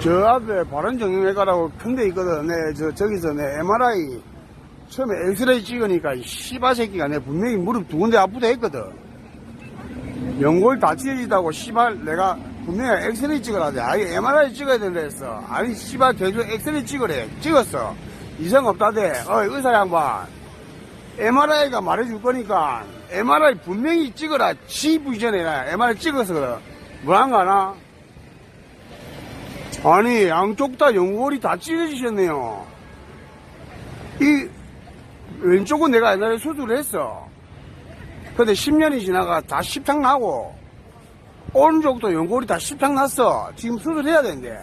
저 앞에 바른정형외과라고 큰데 있거든. 내, 저, 저기서 내 MRI 처음에 엑스레이 찍으니까 이 씨바 새끼가 내 분명히 무릎 두 군데 아프다 했거든. 연골 다 찢어지다고 씨발 내가 분명히 엑스레이 찍으라대. 아니 MRI 찍어야 된다 했어. 아니 씨발 계속 엑스레이 찍으래. 찍었어. 이상 없다대. 어이 의사 양반. MRI가 말해줄 거니까 MRI 분명히 찍어라. 이전에 MRI 찍어서 그래. 뭐한 거나? 아니 양쪽 다 연골이 다 찢어지셨네요. 이 왼쪽은 내가 옛날에 수술을 했어. 근데 10년이 지나가 다 십창 나고 오른쪽도 연골이 다 십창 났어. 지금 수술해야 되는데.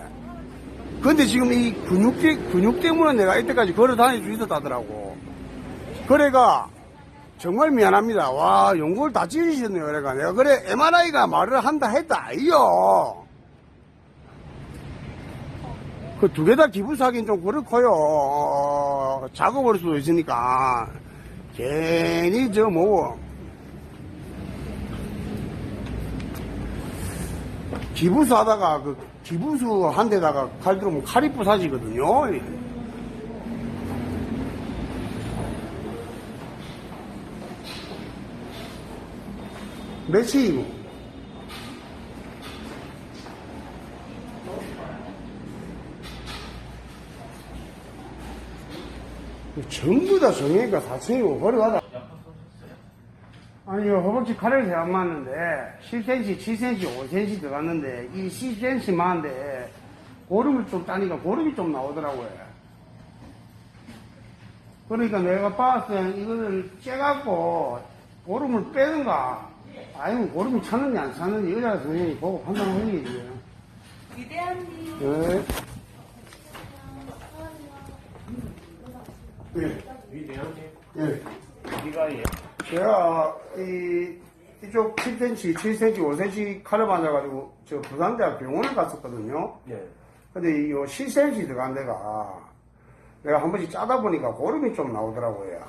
근데 지금 이 근육, 때- 근육 때문에 내가 이때까지 걸어 다닐 수 있었다더라고. 그래가 정말 미안합니다. 와, 연골 다 찢어지셨네요. 그래가 내가 그래 MRI가 말을 한다 했다. 아니요. 그 두 개 다 기부사긴 좀 그렇고요. 어, 작업할 수도 있으니까 괜히 저 뭐 기부수 하다가 그 기부수 한 대다가 칼 들어오면 칼이 부사지거든요. 며칠이고? 전부 다 정형외과 4층이고 걸어가다. 아니요, 허벅지 칼을 세안 맞는데, 10cm, 7cm, 5cm 들어갔는데, 이 10cm만한데, 고름을 좀 따니까 고름이 좀 나오더라고요. 그러니까 내가 봤을 때 이거를 째갖고, 고름을 빼든가, 아니면 고름이 차는지 안 차는지 의사 선생님이 보고 판단하는 얘기죠. 위대한 님 네. 네. 위대한님, 네. 네가 예. 제가 이 이쪽 7cm, 7cm, 5cm 칼을 맞아가지고 저 부산대학 병원에 갔었거든요. 예. 근데 이 10cm 들어간 데가 내가 한 번씩 짜다 보니까 고름이 좀 나오더라고요.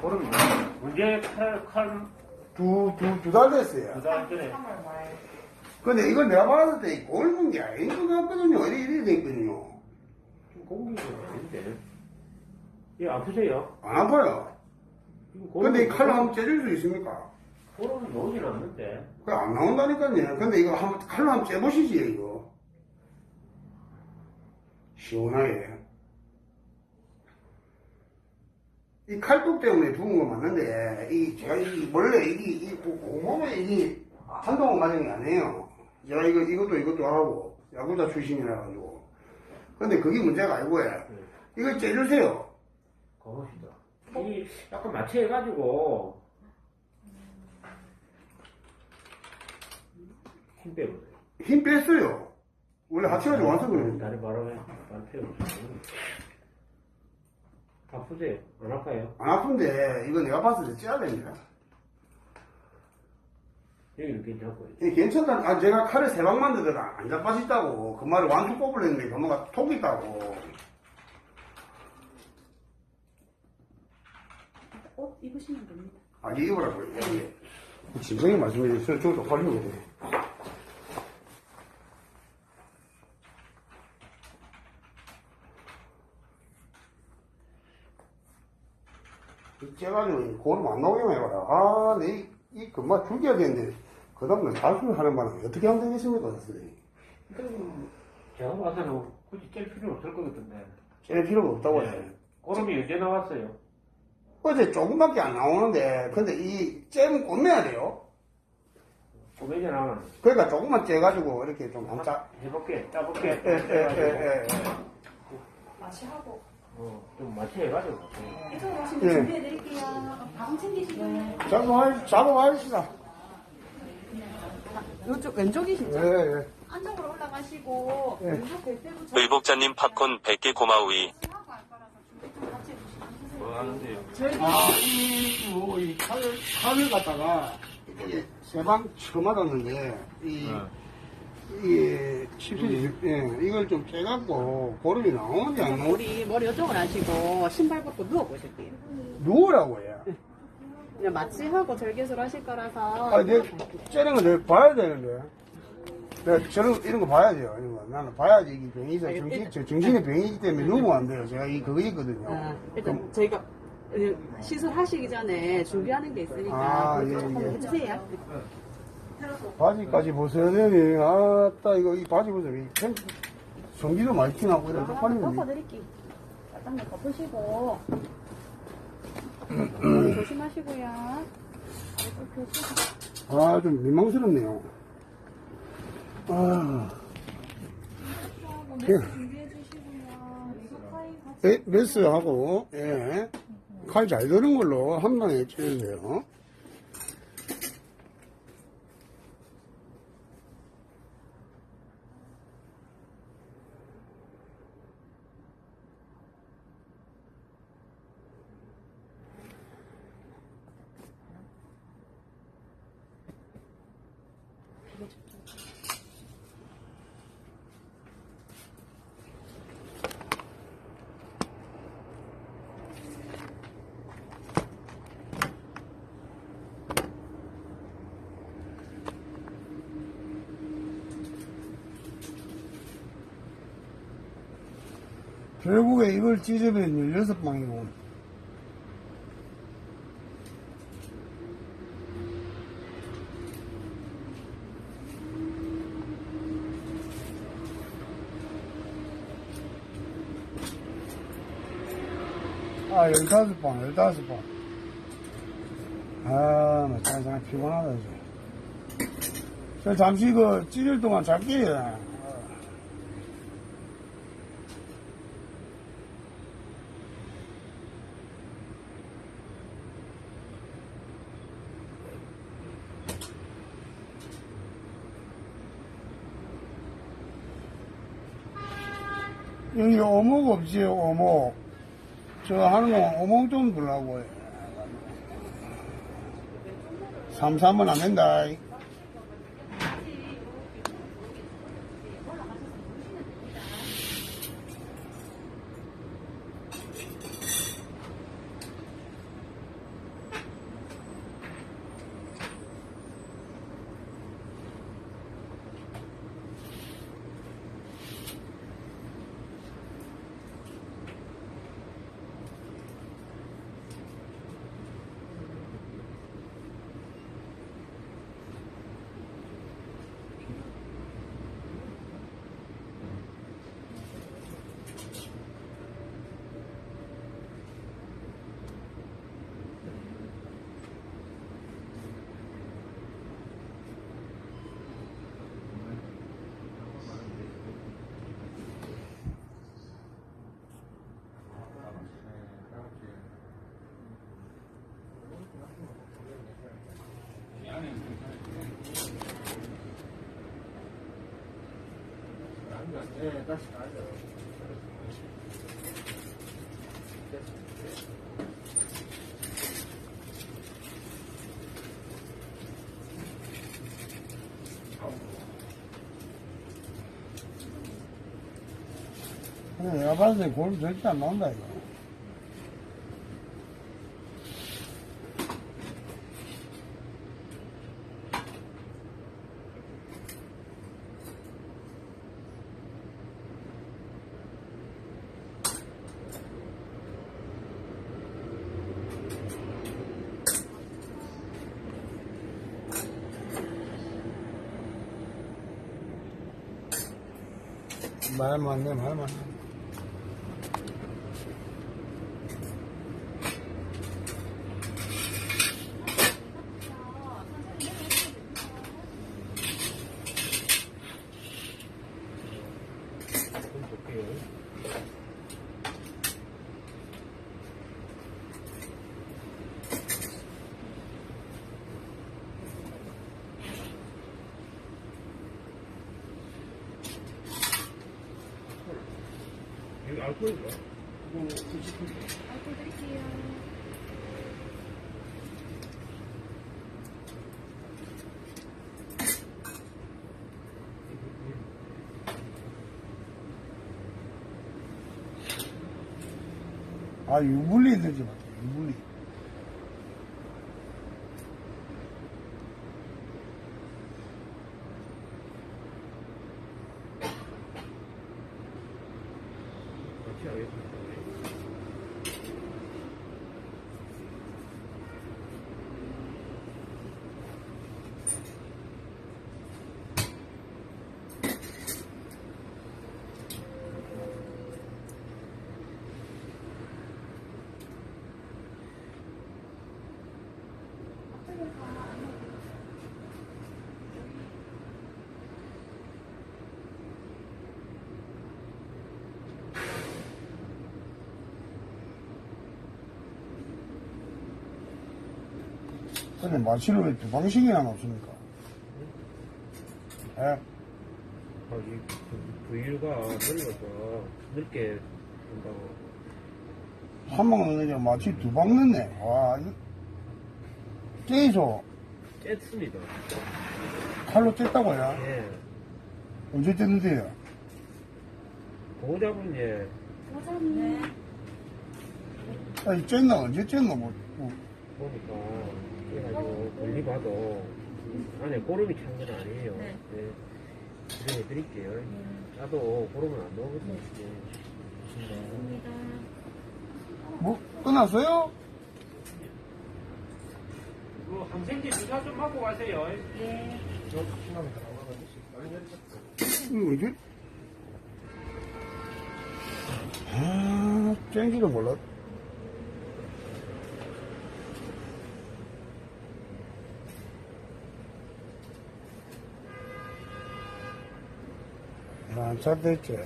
고름이 문제 칼, 칼, 두, 두, 두 달 됐어요. 두달 전에. 근데 이걸 내가 봤을 때 고름인 게 아닌 것 같거든요. 이래, 이래 됐거든요. 공기가 아닌데. 예, 아프세요? 안 아파요. 이거 근데 이 칼로 한번 째줄 수 있습니까? 고름이 나오진 않는데. 그게 안 나온다니까요. 근데 이거 한번 칼로 한번 째보시지, 이거. 시원하게. 이 칼뚝 때문에 죽은 거 맞는데, 이, 제가 이, 원래 이게, 이, 공범에 이게 한동안 맞은 게 아니에요. 제가 이거, 이것도 이것도 하고, 야구자 출신이라 가지고. 근데 그게 문제가 아니고 요. 이거 째주세요. 가봅시다. 이 약간 마취해가지고. 힘 빼보세요. 힘 뺐어요. 원래 하체가 좋아서 그래요. 다리 해. 바로 빼보세요. 아프세요? 안 아파요? 안 아픈데, 이거 내가 봤을 때 째야 됩니다. 여기는 괜찮고요. 이 괜찮다. 아, 제가 칼을 세 방 만들더라. 안 자빠졌다고. 그 말을 완수 뽑으려는데 그모가 톡 있다고. 옷 입으시면 됩니다. 아, 이 입으라고요. 예, 예. 진정이 말씀해 주세요. 저도 걸리면 돼. 째가지고 고름 안 나오게만 해봐라. 아, 내, 이, 이 금방 죽여야 되는데, 그 다음날 자수를 하는 바람에 어떻게 하면 되겠습니까, 선생님? 제가 봐서는 굳이 뗄 필요는 없을 것 같은데. 째 필요가 없다고 해. 고름이 언제 나왔어요? 어제 조금밖에 안 나오는데, 근데 이 잼은 꽂내야 돼요. 고매제 나왔는데. 그러니까 조금만 째가지고 이렇게 좀한 짜. 해볼게, 짜볼게. 예, 예, 예, 예, 마취 하고 어, 좀 마취해가지고. 이쪽으로 오시면 예. 준비해드릴게요. 방 챙기시고요. 예. 작업하, 작업하십시다. 이쪽 왼쪽이시죠? 예, 예. 안쪽으로 올라가시고 예. 왼쪽 벨트로 의복자님 팝콘 100개 고마우이. 하고 할 거라서 준비 좀 같이 해주시면 뭐 하는데요? 아, 이, 뭐, 이 칼을, 칼을 갖다가, 세방 처음 맞았는데, 이, 이, 칩이, 예, 이걸 좀 째갖고, 고름이 나오는지 안 나오는지, 머리, 머리 이쪽을 하시고, 신발 벗고 누워보실게요. 누우라고 해요. 그냥 마취하고 절개술 하실 거라서. 아, 내, 째는 거 내가 봐야 되는데. 내가 저런, 이런 거 봐야 돼요. 이런 거. 나는 봐야지 이게 병이 있어. 아, 정신, 저 정신의 병이기 때문에 누우면 안 돼요. 제가 이, 그거 있거든요. 아, 일단 그럼, 저희가 시술 하시기 전에 준비하는 게 있으니까 아, 그거 예, 조금 예. 해주세요. 바지까지 벗어야 되니, 아따, 이거, 이 바지 벗어. 이 팬, 전기도 많이 티나고, 이래. 아, 쪽팔리네. 덮어드릴게. 일단 덮으시고. 조심하시고요. 아, 좀 민망스럽네요. 아. 예. 소파인 같이. 에, 메스하고, 예. 칼 잘 드는 걸로 한 방에 찌르세요. 결국에 이걸 찢으면 16방이고. 아, 15방, 15방. 아, 나 참, 참 피곤하다, 이제. 저 잠시 그 찢을 동안 잘게요. 여기 어묵 없지, 어묵. 저 하는 거 어묵 좀 해. 삼삼은 안 된다. やばいぜこれ絶対飲んだよ。 때골 절대 안나 온다, 이거. 말 맞네, 말 맞네. 아, 마. 유불리. 하겠습니다. Gracias. 근데 마취를 왜 두 방식이나 놓습니까? 예? 아, 이 부- 부위가 넓어서 넓게 한다고. 한 방 넣느냐 마취 두 방 넣네. 와, 이거 깨서 쬐습니다. 칼로 쬐다고요? 예. 언제 쬐는데요? 보호자분 예. 사장님. 아니, 쬐나 언제 쬐나 뭐, 뭐. 보니까 그래가지고 멀리 봐도 안에 고름이 찬 건 아니에요. 네. 네. 설명해 드릴게요. 나도 고름은 안 넣거든요. 네. 감사합니다. 뭐, 끝났어요? 그 항생제 주사 좀 맞고 가세요. 네. 이거 이게? 아, 쨍기를 몰라. 야, 잘 됐지.